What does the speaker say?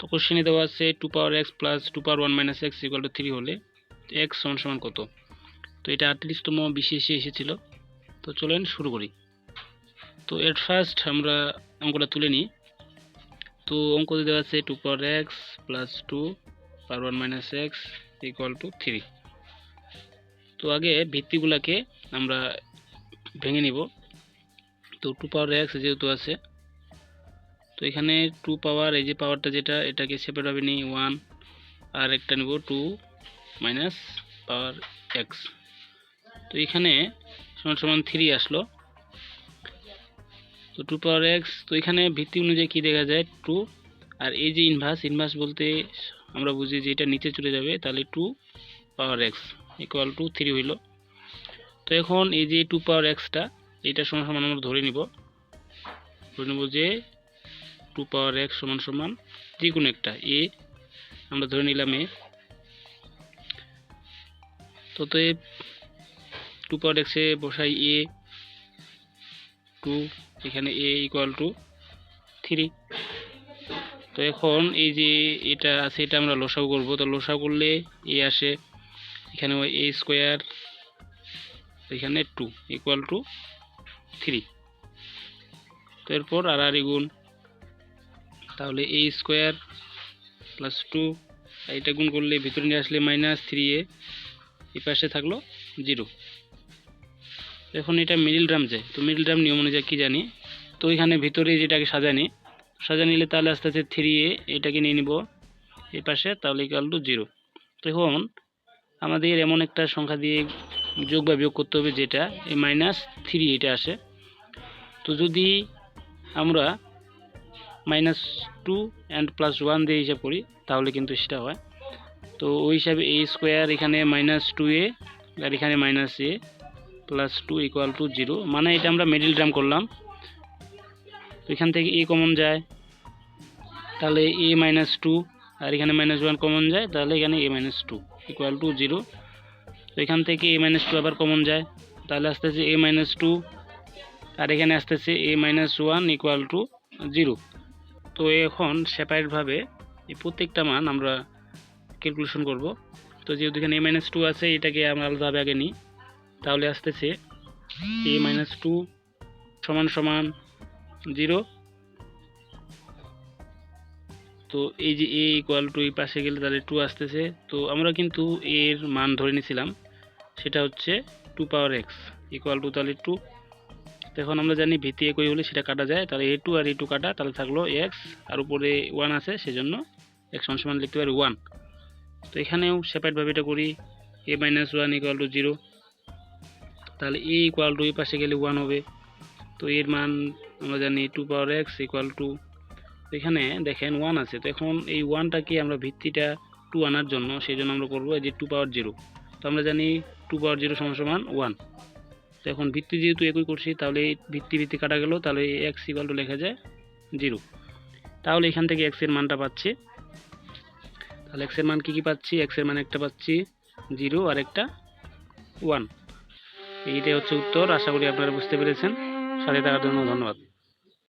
তো কোশ্চেনে দেওয়া আছে two power x plus two power one minus x equal to three হলে এক্স সমান সমান কত? তো এটা আটত্রিশতম বিশেষে এসেছিল। তো চলেন শুরু করি। তো এট ফার্স্ট আমরা অঙ্কটা তুলে নিই। তো অঙ্কতে দেওয়া আছে two power x plus two power one minus x equal to three তো আগে ভিত্তিগুলোকে আমরা ভেঙে নিব। তো টু পাওয়ার এক্স যেহেতু আছে তো এখানে টু পাওয়ার এই যে পাওয়ারটা যেটা, এটাকে সেপারেট হবে নি ওয়ান আর একটা নেব টু মাইনাস পাওয়ার এক্স তো এখানে সমান সমান থ্রি আসলো। তো টু পাওয়ার এক্স তো এখানে ভিত্তি অনুযায়ী কী দেখা যায়? টু আর এই যে ইনভার্স ইনভার্স বলতে আমরা বুঝি যে এটা নিচে চলে যাবে, তাহলে two power x equal to three হইল। তো এখন এই যে টু পাওয়ার এক্সটা এইটা সমান সমান আমরা ধরে নিব। ধরে নেব যে টু পাওয়ার এক্স সমান সমান যে কোনো একটা, এ, আমরা ধরে নিলাম এ। তো তো টু পাওয়ার এক্সে বসাই এ, টু, এখানে এ ইকুয়াল টু থ্রি তো এখন এই যে এটা আছে, এটা আমরা লসাও করব। তো লসাও করলে এ আসে, এখানে এ স্কোয়ার এখানে টু ইকুয়াল টু থ্রি তো এরপর আর আর গুণ তাহলে এ স্কোয়ার প্লাস টু এটা গুণ করলে ভিতরে নিয়ে আসলে মাইনাস থ্রি এ এই পাশে থাকল জিরো এখন এটা মিডিল ড্রাম যায়, তো মিডিল ড্রাম নিয়ম অনুযায়ী কী জানি? তো এখানে ভিতরে যেটাকে সাজানি সাজা নিলে তাহলে আস্তে আস্তে থ্রি এ এটাকে নিয়ে নিব এই পাশে তাহলে ইকাল টু জিরো এখন আমাদের এমন একটা সংখ্যা দিয়ে যোগ বা বিয়োগ করতে হবে যেটা, এই মাইনাস থ্রি এটা আসে। তো যদি আমরা minus two and plus one দিয়ে হিসাব করি, তাহলে কিন্তু সেটা হয়। তো ওই হিসাবে এ স্কোয়ার এখানে মাইনাস টু এ আর এখানে minus a plus two equal to zero মানে এটা আমরা মিডিল টার্ম করলাম। তো এখান থেকে এ কমন যায়, তাহলে এ মাইনাস টু আর এখানে মাইনাস ওয়ান কমন যায়, তাহলে এখানে a minus two equal to zero তো এখান থেকে এ মাইনাস টু আবার কমন যায়, তাহলে আসতেছে এ মাইনাস টু আর এখানে আসতেছে a minus one equal to zero তো এখন সেপারেটভাবে এই প্রত্যেকটা মান আমরা ক্যালকুলেশন করব। তো যেহেতু এখানে এ মাইনাস টু আছে, এটাকে আমরা আলাদাভাবে আগে নিই। তাহলে আসতেছে এ মাইনাস টু সমান সমান জিরো তো এই যে এ ইকুয়াল টু এই পাশে গেলে তাহলে টু আসতেছে। তো আমরা কিন্তু এর মান ধরে নিয়েছিলাম সেটা হচ্ছে two power x equal to তাহলে টু এখন আমরা জানি ভিত্তি একই হলে সেটা কাটা যায়। তাহলে এ টু আর এ টু কাটা, তাহলে থাকল এক্স আর উপরে ওয়ান আছে, সেজন্য এক্স সমান সমান লিখতে পারি ওয়ান তো এখানেও সেপারেটভাবে এটা করি a minus one equal to zero তাহলে এ ইকুয়াল টু এই পাশে গেলে ওয়ান হবে। তো এর মান আমরা জানি two power x equal to এখানে দেখেন ওয়ান আছে। তো এখন এই ওয়ানটাকে আমরা ভিত্তিটা টু আনার জন্য সেই জন্য আমরা করব এই যে টু পাওয়ার জিরো তো আমরা জানি টু পাওয়ার জিরো সমান সমান ওয়ান তো এখন ভিত্তি যেহেতু একই করছি, তাহলে ভিত্তি ভিত্তি কাটা গেল, তাহলে এক্স ইকাল টু লেখা যায় জিরো তাহলে এখান থেকে এক্সের মানটা পাচ্ছি। তাহলে এক্সের মান কী কী পাচ্ছি? এক্সের মান একটা পাচ্ছি জিরো আর একটা ওয়ান এইটাই হচ্ছে উত্তর, আশা করি আপনারা বুঝতে পেরেছেন। সাথে থাকার জন্য ধন্যবাদ।